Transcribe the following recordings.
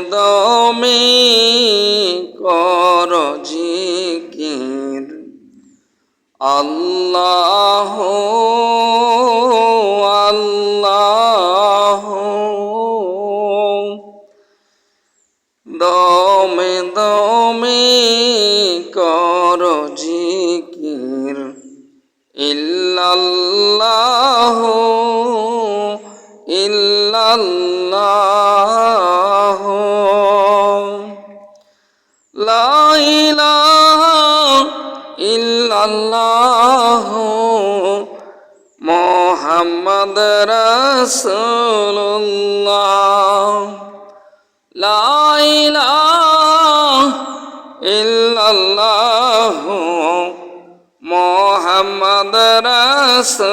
দমে কর জিকির। আল্লাহ আল্লাহ। দমে দমে কর জিকির। ইল্লাল্লাহ ইল্লাল্লাহ। ইল্লাল্লাহ মোহাম্মদ রাসূলুল্লাহ। লা ইলাহা ইল্লাল্লাহ মোহাম্মদ রাসূলুল্লাহ।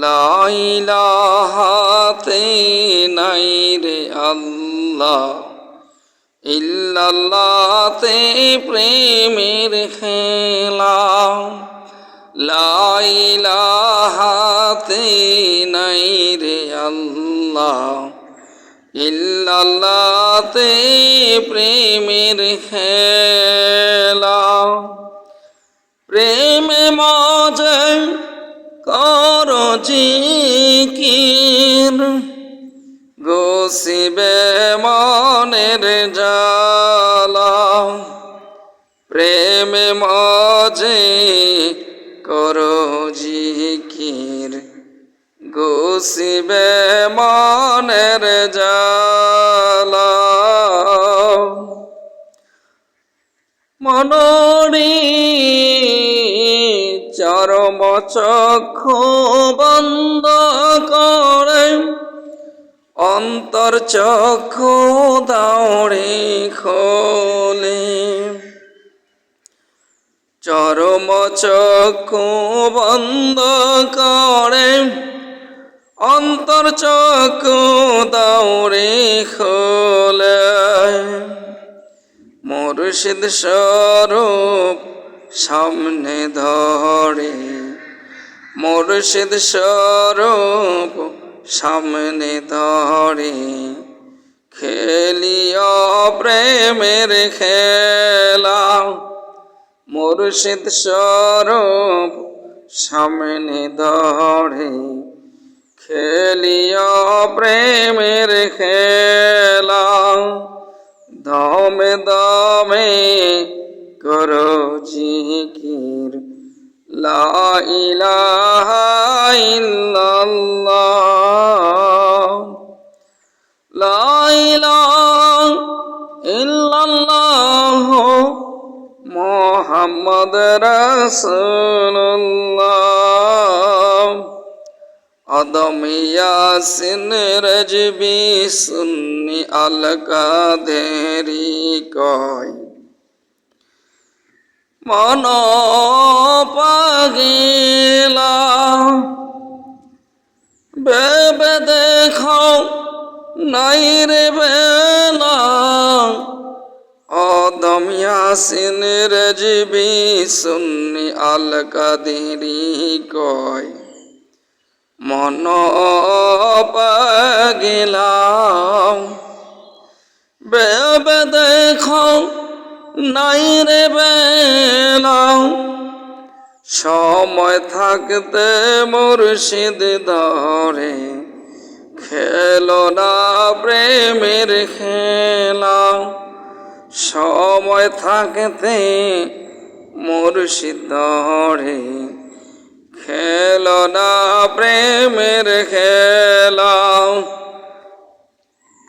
লা ইলাহাতে নাই রে আল্লাহ। ইল্লাল্লাহতে প্রেমের খেলা লা ইলাহাতে নাই রে আল্লাহ। ইল্লাল্লাহতে প্রেমের খেলা প্রেমে মজে জালা প্রেমে মজে কর জিকির গোসিবে মনের জালা মনরি চরম চক্ষু বন্ধ করে অন্তর চক্ষু দাউড়ে খোলে। চরম চক্ষু বন্ধ করে। অন্তর চক্ষু দাউড়ে খোলে। মুর্শিদ স্বরূপ সামনে ধরে। মুর্শিদ স্বরূপ সামনে ধরে খেলিও প্রেমের খেলা। মুর্শিদ স্বরূপ সামনে ধরে খেলিও প্রেমের খেলা। দমে দমে করো জিকির। লা ইলাহা ইল্লাল্লাহ। ইল্লাল্লাহ মুহাম্মদ রাসূলুল্লাহ। আদম ইয়াসিন রজবি সুন্নি আল কাদেরি কয় মন পাগিলা বেবে দেখাও নাই রে বেলা। ইয়াসিন রজবি সুন্নি আল কাদেরি কয়, মন পাগিলাম। বেবে দেখো নাই রে বেলাও সময় থাকতে মুর্শিদ ধরে খেলো না প্রেমের খেলা। সময় থাকতে মুর্শিদ ধরে খেলনা প্রেমের খেলা।